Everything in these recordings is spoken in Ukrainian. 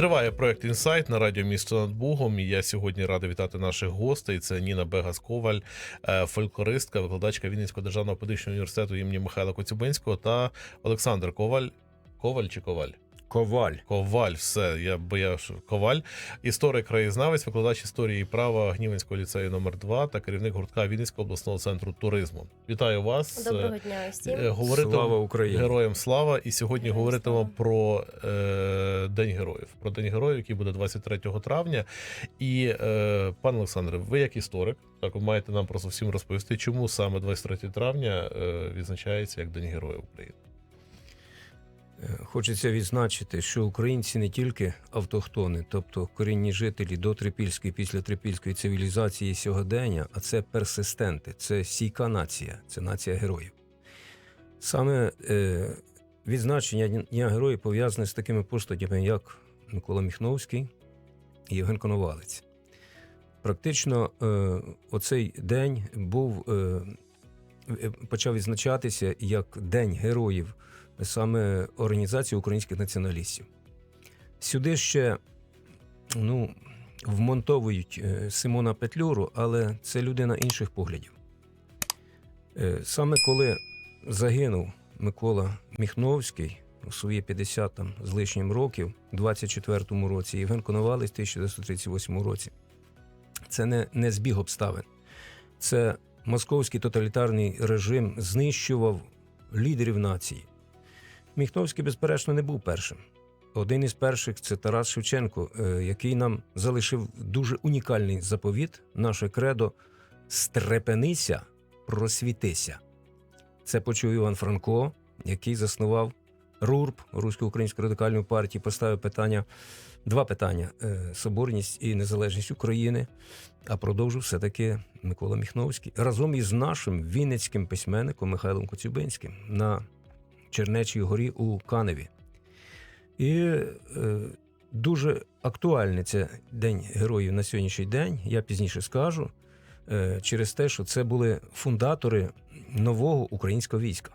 Триває проект інсайт на радіо місто над Богом. І я сьогодні радий вітати наших гостей. Це Ніна Бегас Коваль, е, фольклористка, викладачка Вінницького державного педагогічного університету імені Михайла Коцюбинського та Олександр Коваль. Коваль чи Коваль? Коваль. Коваль, все, я боявся. Коваль, історик краєзнавець, викладач історії і права Гнівенського ліцею номер 2 та керівник гуртка Вінницького обласного центру туризму. Вітаю вас. Доброго дня усім. Е, Говорити Слава Україні. Героям слава! І сьогодні Героям говоритимемо слава. про е, День героїв. Про День героїв, який буде 23 травня. І е, пане Олександре, ви як історик, так ви маєте нам просто всім розповісти, чому саме 23 травня е, відзначається як День Героїв України. Хочеться відзначити, що українці не тільки автохтони, тобто корінні жителі до трипільської після трипільської цивілізації сьогодення, а це персистенти, це стійка нація, це нація героїв. Саме е, відзначення Дня героїв пов'язане з такими постатями, як Микола Міхновський і Євген Коновалець. Практично е, оцей день був е, е, почав відзначатися як День героїв саме Організації українських націоналістів. Сюди ще ну, вмонтовують е, Симона Петлюру, але це людина інших поглядів. Е, Саме коли загинув Микола Міхновський у свої 50 там, з лишнім років, у 24-му році, Євген Коновалець в 1938 році, це не, не збіг обставин. Це московський тоталітарний режим знищував лідерів нації. Міхновський, безперечно, не був першим. Один із перших це Тарас Шевченко, е, який нам залишив дуже унікальний заповіт, наше кредо Стрепенися, просвітися. Це почув Іван Франко, який заснував РУРП, Руську українську радикальну партію, поставив питання, два питання: е, соборність і незалежність України. А продовжив все-таки Микола Міхновський разом із нашим вінницьким письменником Михайлом Коцюбинським на Чернечій горі у Каневі. І е, дуже актуальний це День героїв на сьогоднішній день, я пізніше скажу, е, через те, що це були фундатори нового українського війська.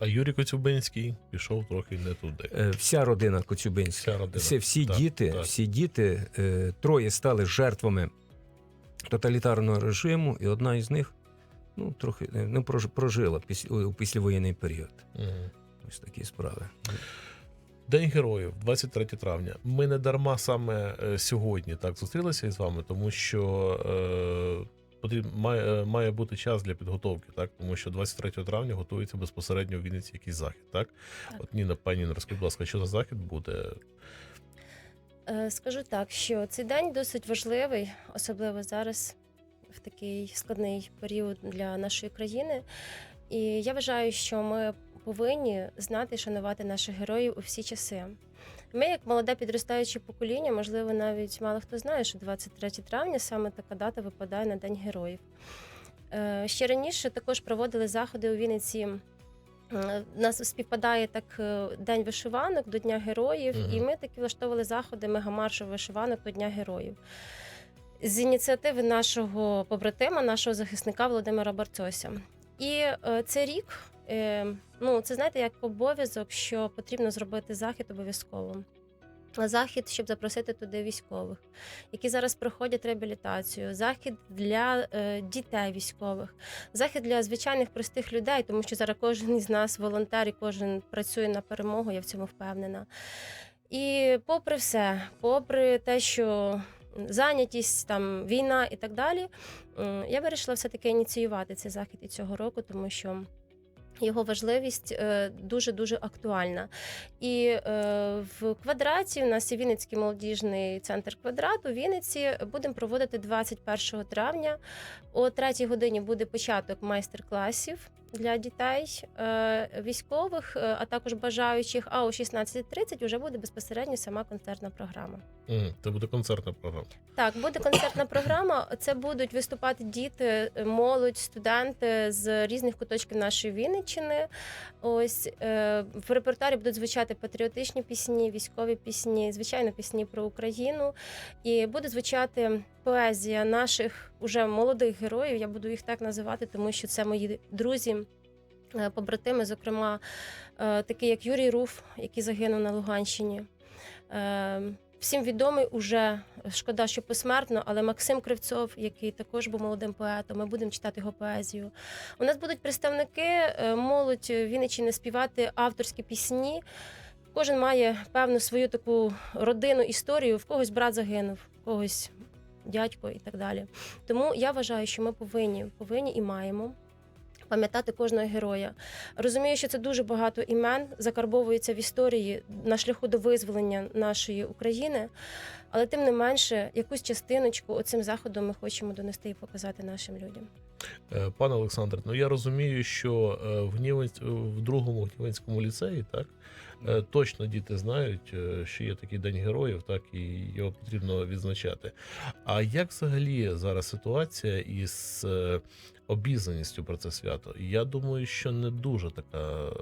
А Юрій Коцюбинський пішов трохи не туди. Е, вся родина Коцюбинська, Вся родина. всі, всі Так, діти, так. всі діти, е, троє стали жертвами тоталітарного режиму, і одна із них ну, трохи е, ну, прожила після, у післявоєнний період. Мгм. Ось такі справи. День героїв, 23 травня. Ми не дарма саме е, сьогодні так зустрілися із вами, тому що е, потрібно має, е, має бути час для підготовки, так тому що 23 травня готується безпосередньо в Вінниці якийсь захід. Так, Так. от Ніна, пані Ніна, розкажіть, будь ласка, що за захід буде? Е, Скажу так, що цей день досить важливий, особливо зараз, в такий складний період для нашої країни. І я вважаю, що ми повинні знати і шанувати наших героїв у всі часи. Ми, як молоде підростаюче покоління, можливо, навіть мало хто знає, що 23 травня саме така дата випадає на День героїв. Е, Ще раніше також проводили заходи у Вінниці. У нас співпадає так е, День вишиванок до Дня героїв, Мгм. і ми такі влаштовували заходи мегамаршу вишиванок до Дня героїв. З ініціативи нашого побратима, нашого захисника Володимира Барцося. І е, цей рік, е, ну це знаєте, як обов'язок, що потрібно зробити захід обов'язково. Захід, щоб запросити туди військових, які зараз проходять реабілітацію, захід для е, дітей військових, захід для звичайних простих людей, тому що зараз кожен із нас волонтер і кожен працює на перемогу, я в цьому впевнена. І попри все, попри те, що зайнятість, там війна і так далі, я вирішила все-таки ініціювати цей захід і цього року, тому що. Його важливість дуже дуже актуальна. І е, в квадраті у нас є Вінницький молодіжний центр квадрат у Вінниці. Будемо проводити 21 травня. О 3 годині буде початок майстер-класів для дітей е, військових, е, а також бажаючих. А о 16.30 вже буде безпосередньо сама концертна програма. Це буде концертна програма. Так, буде концертна програма. Це будуть виступати діти, молодь, студенти з різних куточків нашої Вінниччини. Ось е, в репертуарі будуть звучати патріотичні пісні, військові пісні, звичайно, пісні про Україну. І буде звучати поезія наших уже молодих героїв. Я буду їх так називати, тому що це мої друзі. е, побратими, зокрема, е, такий як Юрій Руф, який загинув на Луганщині. Е, Всім відомий уже шкода, що посмертно, але Максим Кривцов, який також був молодим поетом, ми будемо читати його поезію. У нас будуть представники е, молодь Вінниччини співати авторські пісні. Кожен має певну свою таку родинну історію. В когось брат загинув, в когось дядько і так далі. Тому я вважаю, що ми повинні, повинні і маємо. Пам'ятати кожного героя. Розумію, що це дуже багато імен закарбовується в історії на шляху до визволення нашої України, але тим не менше, якусь частиночку оцим заходом ми хочемо донести і показати нашим людям. Е, Пане Олександр, ну я розумію, що е, в Гнівець в другому Гнівенському ліцеї, так е, точно діти знають, е, що є такий день героїв, так і його потрібно відзначати. А як взагалі зараз ситуація із е, обізнаністю про це свято? Я думаю, що не дуже така, е,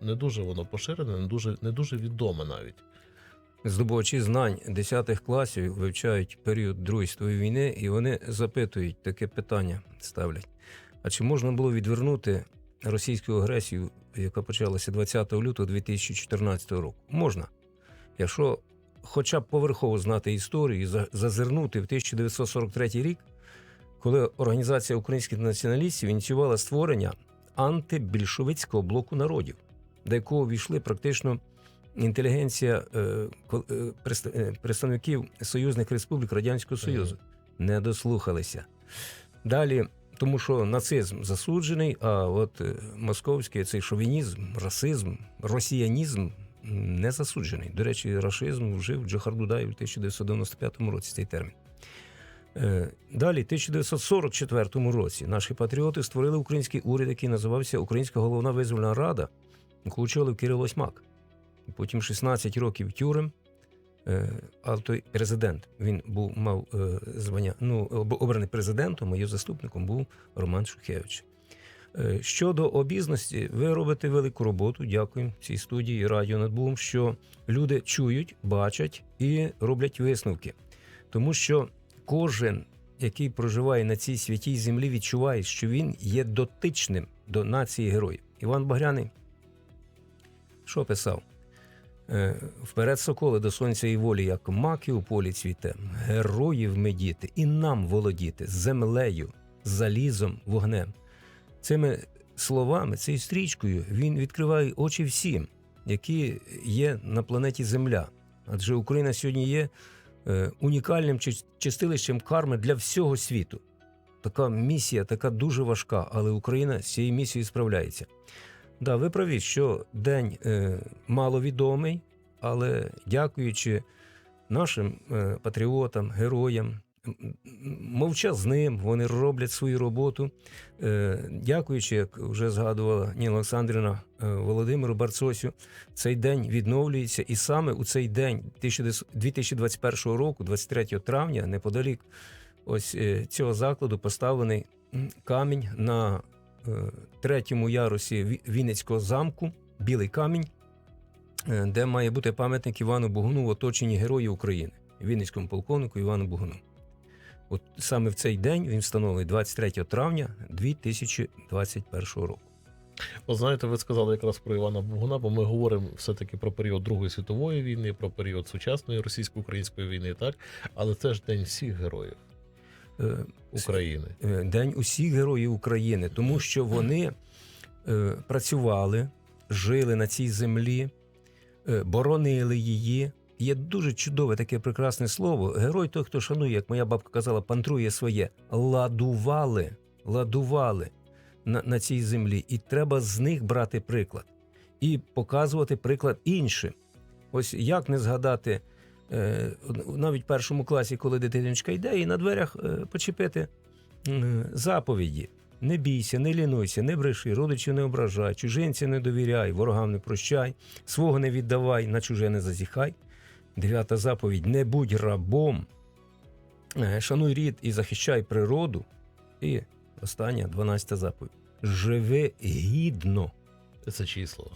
не дуже воно поширене, не дуже не дуже відоме навіть. Здобувачі знань 10 класів вивчають період Другої світової війни, і вони запитують таке питання, ставлять: а чи можна було відвернути російську агресію, яка почалася 20 лютого 2014 року? Можна, якщо хоча б поверхово знати історію і за- зазирнути в 1943 рік, коли Організація українських націоналістів ініціювала створення антибільшовицького блоку народів, до якого війшли практично інтелігенція е, е, е, представників союзних республік Радянського Союзу. Не дослухалися. Далі, тому що нацизм засуджений, а от московський цей шовінізм, расизм, росіянізм не засуджений. До речі, рашизм вжив Джохар Дудаєв у 1995 році цей термін. Далі, в 1944 році, наші патріоти створили український уряд, який називався Українська головна визвольна рада, яку очолив Кирило Смак. Потім 16 років тюрем. Е, А той президент він був мав е, звання. Ну обраний президентом, а його заступником був Роман Шухевич. Е, Щодо обізності, ви робите велику роботу. Дякую цій студії Радіо Надбум, що люди чують, бачать і роблять висновки. Тому що кожен, який проживає на цій святій землі, відчуває, що він є дотичним до нації героїв. Іван Багряний що писав? Е, Вперед соколи до сонця і волі, як маки у полі цвіте, героїв ми діти, і нам володіти землею, залізом, вогнем. Цими словами, цією стрічкою, він відкриває очі всім, які є на планеті Земля. Адже Україна сьогодні є е, унікальним чистилищем карми для всього світу. Така місія, така дуже важка, але Україна з цією місією справляється. Да, ви праві, що день е, маловідомий, але дякуючи нашим е, патріотам, героям, мовчазним, вони роблять свою роботу. Е, дякуючи, як вже згадувала Ніна Олександрівна е, Володимиру Барцосю, цей день відновлюється, і саме у цей день 2021 року, 23 травня, неподалік ось е, цього закладу, поставлений камінь на третьому ярусі Вінницького замку, білий камінь, е, де має бути пам'ятник Івану Богуну в оточенні Героїв України, Вінницькому полковнику Івану Богуну. От саме в цей день він встановлений 23 травня 2021 року. От знаєте, ви сказали якраз про Івана Богуна, бо ми говоримо все-таки про період Другої світової війни, про період сучасної російсько-української війни, так? Але це ж день всіх героїв Е, України. Е, День усіх героїв України, тому що вони е, працювали, жили на цій землі, е, боронили її. Є дуже чудове таке прекрасне слово. Герой той, хто шанує, як моя бабка казала, пантрує своє. Ладували, ладували на, на цій землі. І треба з них брати приклад і показувати приклад іншим. Ось як не згадати е, навіть в першому класі, коли дитиночка йде, і на дверях е, почепити е, заповіді. Не бійся, не лінуйся, не бреши, родичів не ображай, чужинця не довіряй, ворогам не прощай, свого не віддавай, на чуже не зазіхай. Дев'ята заповідь: не будь рабом, Е, шануй рід і захищай природу. І остання, дванадцята заповідь. Живи гідно. Це чиї слова?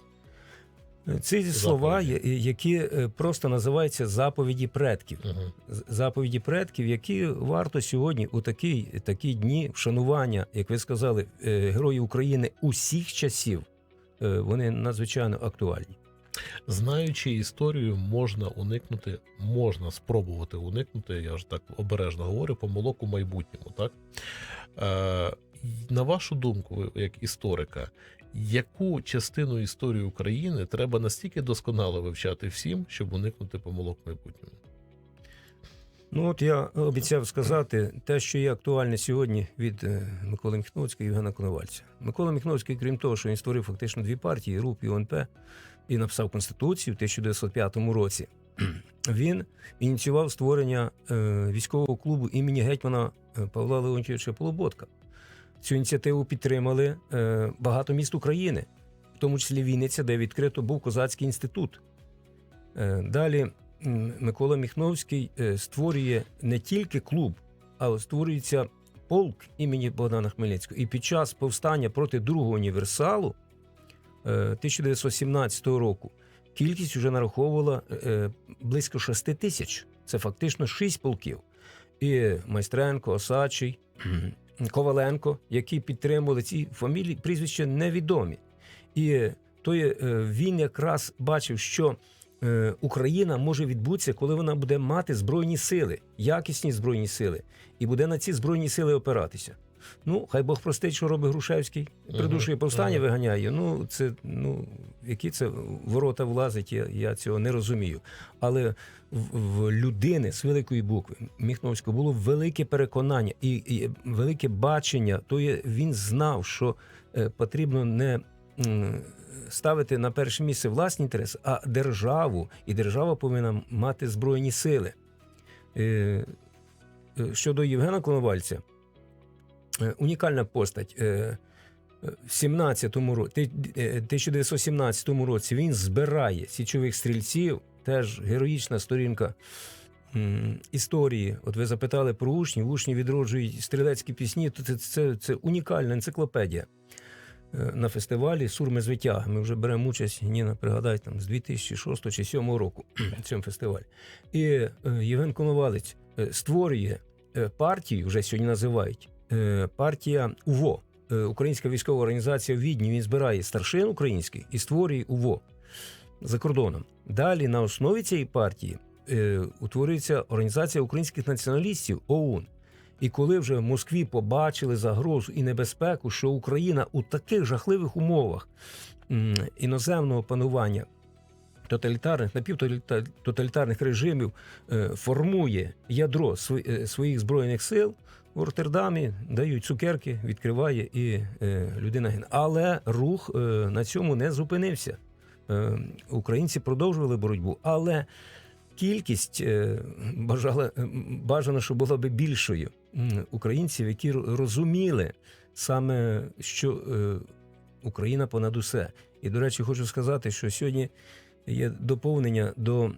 Ці слова, які е, просто називаються заповіді предків. Угу. Заповіді предків, які варто сьогодні у такі, такі дні вшанування, як ви сказали, е, героїв України усіх часів, е, вони надзвичайно актуальні. Знаючи історію, можна уникнути, можна спробувати уникнути, я ж так обережно говорю, помилок у майбутньому, так? Е, на вашу думку, як історика, яку частину історії України треба настільки досконало вивчати всім, щоб уникнути помилок майбутньому? Ну от я обіцяв сказати те, що є актуальне сьогодні від е, Миколи Міхновського і Євгена Коновальця. Микола Міхновський, крім того, що він створив фактично дві партії РУП і ОНП, і написав Конституцію в 1905 році. Він ініціював створення е, військового клубу імені гетьмана е, Павла Леонтьовича Полуботка. Цю ініціативу підтримали е, багато міст України, в тому числі Вінниця, де відкрито був козацький інститут. Е, Далі Микола Міхновський е, створює не тільки клуб, а створюється полк імені Богдана Хмельницького. І під час повстання проти другого універсалу е, 1917 року кількість вже нараховувала близько 6 тисяч. Це фактично 6 полків. І Майстренко, Осадчий, Коваленко, які підтримували ці фамілії, прізвища невідомі. І той е, він якраз бачив, що е, Україна може відбутися, коли вона буде мати збройні сили, якісні збройні сили, і буде на ці збройні сили опиратися. Ну, хай Бог простить, що робить Грушевський, придушує повстання, виганяє. Ну, це ну, які це ворота влазить, я, я цього не розумію. Але в, в людини з великої букви Міхновського було велике переконання і, і велике бачення. То є він знав, що е, потрібно не ставити на перше місце власні інтереси, а державу. І держава повинна мати збройні сили. Е, е, щодо Євгена Коновальця, унікальна постать. Е, е, в 17-му році, 1917 році він збирає січових стрільців, теж героїчна сторінка історії. От ви запитали про учнів, учні відроджують стрілецькі пісні, це, це, це унікальна енциклопедія. Е, На фестивалі Сурми з. Ми вже беремо участь, Ніна, пригадай, там з 2006 чи 2007 року в цьому фестивалі. І е, Євген Коновалець е, створює е, партію, вже сьогодні називають е, партія УВО. Е, Українська військова організація в Відні. Він збирає старшин українських і створює УВО за кордоном. Далі на основі цієї партії е, утворюється Організація українських націоналістів ОУН. І коли вже в Москві побачили загрозу і небезпеку, що Україна у таких жахливих умовах іноземного панування тоталітарних напівтоталітарних режимів е, формує ядро е, своїх збройних сил в Роттердамі, дають цукерки, відкриває і е, людина гине. Але рух е, на цьому не зупинився. Е, Українці продовжували боротьбу, але кількість е, бажала, е, бажано, щоб була би більшою українців, які розуміли саме, що е, Україна понад усе. І, до речі, хочу сказати, що сьогодні є доповнення до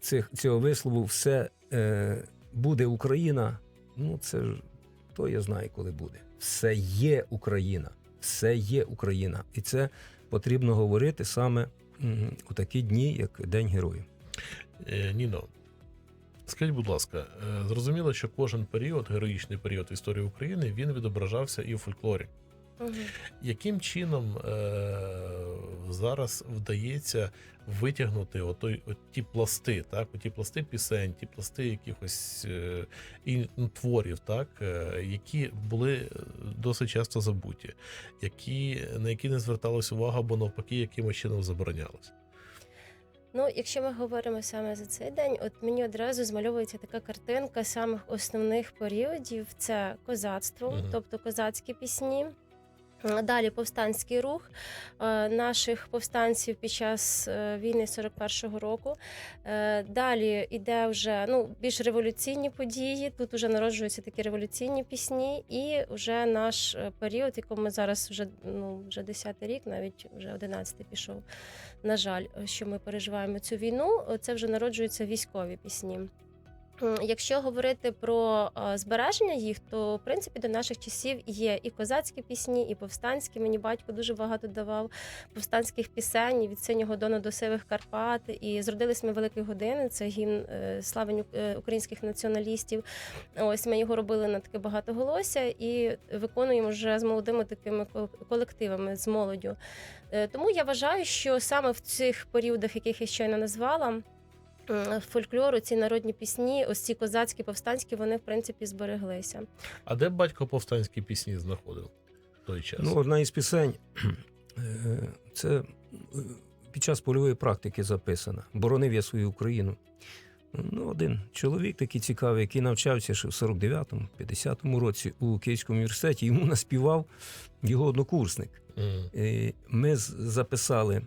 цих, цього вислову все е, буде Україна. Ну, це ж то я знаю, коли буде. Все є Україна, все є Україна. І це потрібно говорити саме у такі дні, як День Героїв. Е, Ніно, скажіть, будь ласка, е, зрозуміло, що кожен період, героїчний період історії України, він відображався і в фольклорі. Мгм. Яким чином е, зараз вдається витягнути отой, от ті пласти, так, оті пласти пісень, ті пласти якихось е, і, ну, творів, так, е, які були е, досить часто забуті, які, на які не зверталась увага, або навпаки, якимось чином заборонялось? Ну, якщо ми говоримо саме за цей день, от мені одразу змальовується така картинка самих основних періодів: це козацтво, Мгм. тобто козацькі пісні. Далі повстанський рух е, наших повстанців під час е, війни 41-го року. Е, Далі йде вже ну, більш революційні події. Тут вже народжуються такі революційні пісні, і вже наш період, якому ми зараз вже ну вже 10-й рік, навіть вже 11-й пішов. На жаль, що ми переживаємо цю війну. Це вже народжуються військові пісні. Якщо говорити про е, збереження їх, то в принципі до наших часів є і козацькі пісні, і повстанські. Мені батько дуже багато давав повстанських пісень від синього дону до сивих Карпат. І зродились ми великі години. Це гімн е, славень е, українських націоналістів. Ось ми його робили на таке багатоголосся і виконуємо вже з молодими такими кол- колективами, з молоддю. Тому я вважаю, що саме в цих періодах, яких я щойно назвала. М, Фольклору, ці народні пісні, ось ці козацькі, повстанські, вони в принципі збереглися. А де батько повстанські пісні знаходив в той час? Ну, одна із пісень е, це е, під час польової практики записана. Боронив я свою Україну. Ну, один чоловік такий цікавий, який навчався ще в 49-му, 50-му році у Київському університеті, йому наспівав його однокурсник. Е, Ми записали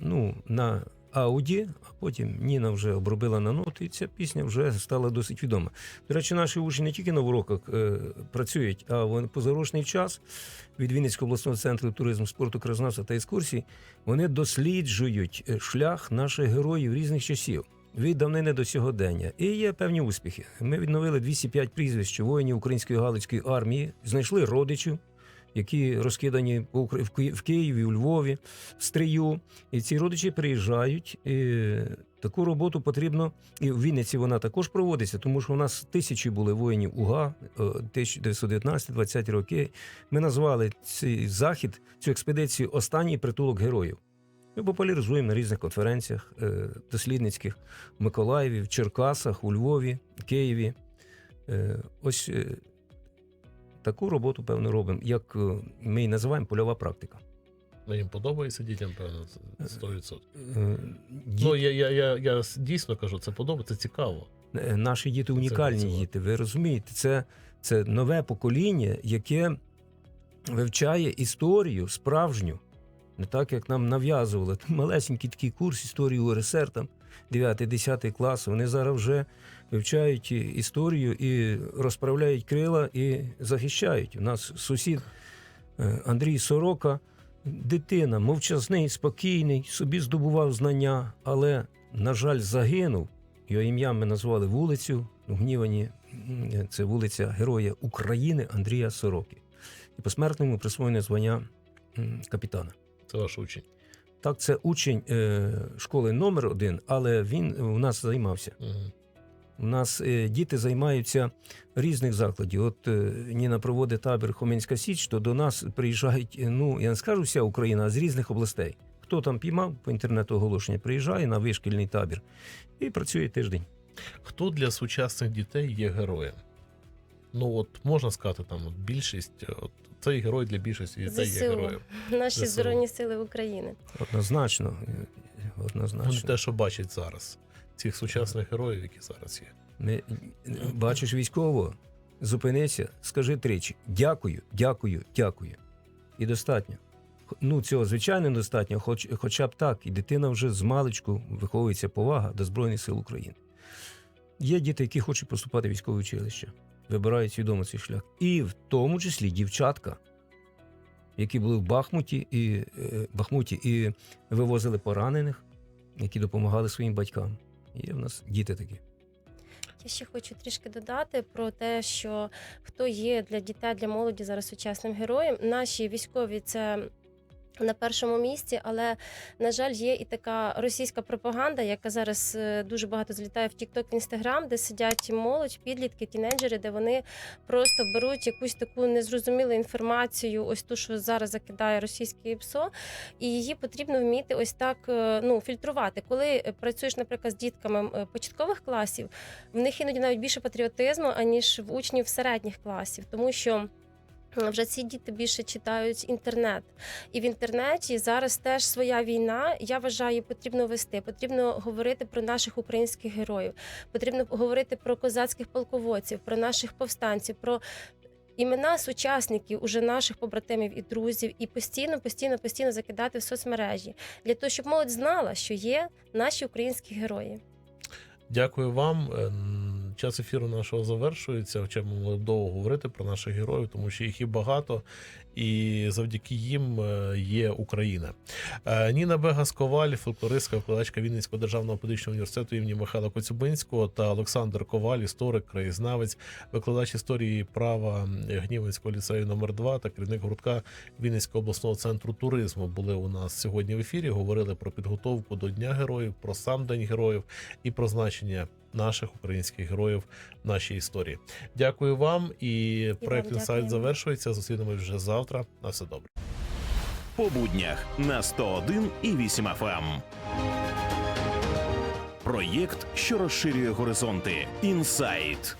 ну, на ауді, а потім Ніна вже обробила на ноти, і ця пісня вже стала досить відома. До речі, наші учні не тільки на уроках е, працюють, а в позарошний час від Вінницького обласного центру туризму, спорту, краєзнавства та екскурсій вони досліджують е, шлях наших героїв різних часів. Від давнини до сьогодення. І є певні успіхи. Ми відновили 205 прізвищ воїнів української галицької армії, знайшли родичів, які розкидані в Києві, у Львові, в Стрию. І ці родичі приїжджають. І таку роботу потрібно, і в Вінниці вона також проводиться, тому що у нас тисячі були воїнів УГА, 1919-20 роки. Ми назвали цей захід, цю експедицію Останній притулок героїв. Ми популяризуємо на різних конференціях е, дослідницьких в Миколаєві, в Черкасах, у Львові, Києві. Е, Ось е, таку роботу, певно, робимо, як е, ми її називаємо польова практика. Ну, їм подобається дітям, певно, 100%. Е, Ну, я, я, я, я дійсно кажу, це подобається, це цікаво. Е, Наші діти унікальні працювати. діти. Ви розумієте, це, це нове покоління, яке вивчає історію справжню, не так, як нам нав'язували. Малесенький такий курс історії УРСР, там 9-10 клас. Вони зараз вже вивчають історію і розправляють крила і захищають. У нас сусід е, Андрій Сорока, дитина, мовчазний, спокійний, собі здобував знання, але, на жаль, загинув. Його ім'ям ми назвали вулицю в Гнівані. Це вулиця Героя України Андрія Сороки. І посмертно йому присвоєне звання капітана. Це ваш учень. Так, це учень е, школи номер один, але він у нас займався. Мгм. У нас е, діти займаються різних закладів. От е, Ніна проводить табір Хоменська Січ, то до нас приїжджають, е, ну я не скажу вся Україна, а з різних областей. Хто там піймав по інтернету оголошення, приїжджає на вишкільний табір і працює тиждень. Хто для сучасних дітей є героєм? Ну, от можна сказати, там от більшість, от, цей герой для більшості дітей є героєм. Наші ЗСУ. Збройні сили України. Однозначно. е, Вони Однозначно. те, що бачать зараз. Цих сучасних героїв, які зараз є. Ми, бачиш військово, зупинися, скажи тричі: дякую, дякую, дякую. І достатньо. Ну, цього звичайно достатньо, хоч, хоча б так, і дитина вже з маличку виховується повага до Збройних сил України. Є діти, які хочуть поступати в військове училище, вибирають свідомо цей шлях. І в тому числі дівчатка, які були в Бахмуті і, е, Бахмуті і вивозили поранених, які допомагали своїм батькам. Є в нас діти такі. Я ще хочу трішки додати про те, що хто є для дітей, для молоді зараз сучасним героєм. Наші військові це. На першому місці, але на жаль, є і така російська пропаганда, яка зараз е, дуже багато злітає в TikTok, в Instagram, де сидять молодь, підлітки, тінейджери, де вони просто беруть якусь таку незрозумілу інформацію, ось ту, що зараз закидає російське ПСО, і її потрібно вміти ось так е, ну, фільтрувати. Коли працюєш, наприклад, з дітками е, початкових класів, в них іноді навіть більше патріотизму, аніж в учнів середніх класів, тому що. Е, Вже ці діти більше читають інтернет, і в інтернеті зараз теж своя війна. Я вважаю, потрібно вести. Потрібно говорити про наших українських героїв. Потрібно говорити про козацьких полководців, про наших повстанців, про імена сучасників, уже наших побратимів і друзів, і постійно, постійно, постійно закидати в соцмережі для того, щоб молодь знала, що є наші українські герої. Дякую вам. Час ефіру нашого завершується. Хоча ми могли б довго говорити про наших героїв, тому що їх і багато, і завдяки їм е, є Україна. Е, Ніна Бегас Коваль, фольклористка, викладачка Вінницького державного педагогічного університету імені Михайла Коцюбинського та Олександр Коваль, історик, краєзнавець, викладач історії права Гнівенського ліцею номер 2 та керівник гуртка Вінницького обласного центру туризму були у нас сьогодні в ефірі. Говорили про підготовку до Дня героїв, про сам День героїв і про значення наших українських героїв в нашій історії. Дякую вам. І проект інсайт завершується. Зустрінемось вже завтра. На все добре. по буднях на 101 і 8 FM. Проєкт, що розширює горизонти. Інсайт.